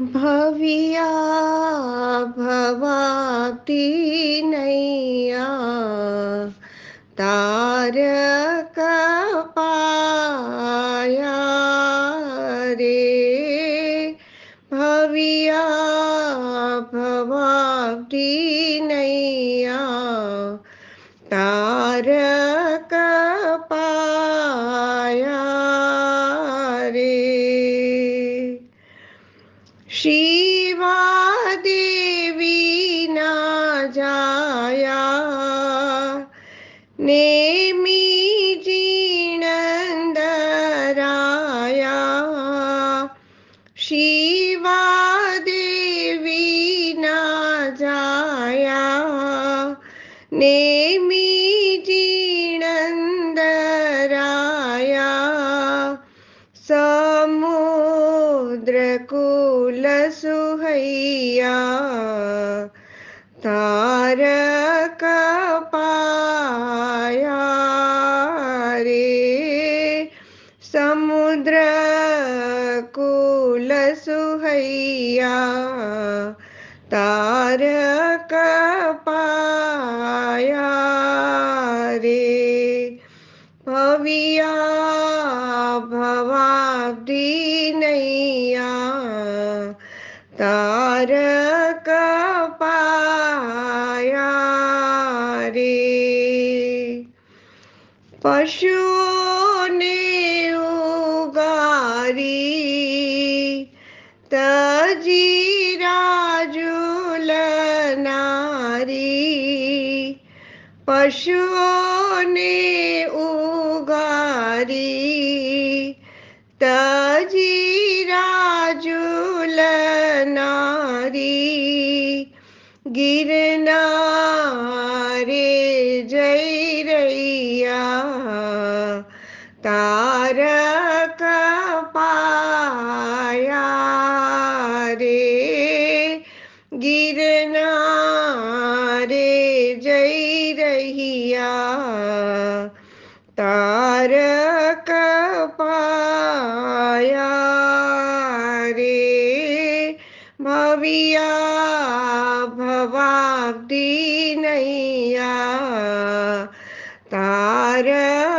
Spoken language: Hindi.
भविया भवाती नैया तारक पाया रे। भविया भवाती नैया तारक शिवा देवी ना जाया। नेमी जीणंदराया शिवा देवी ना जाया। नेमी जीणंदराया समुद्रकुल सुहैया तारक पाया रे समुद्र कुल सुहैया तारक पाया रे भविया भवाब्दी नैया तारक पाया रे। ने उगारी तजीरा नारी पशुओं ने उगारी गिरना रे जय रैया, तारक पाया रे। गिरना रे जय रहिया तारक पाया रे। भविया जवाब दी नैया तारा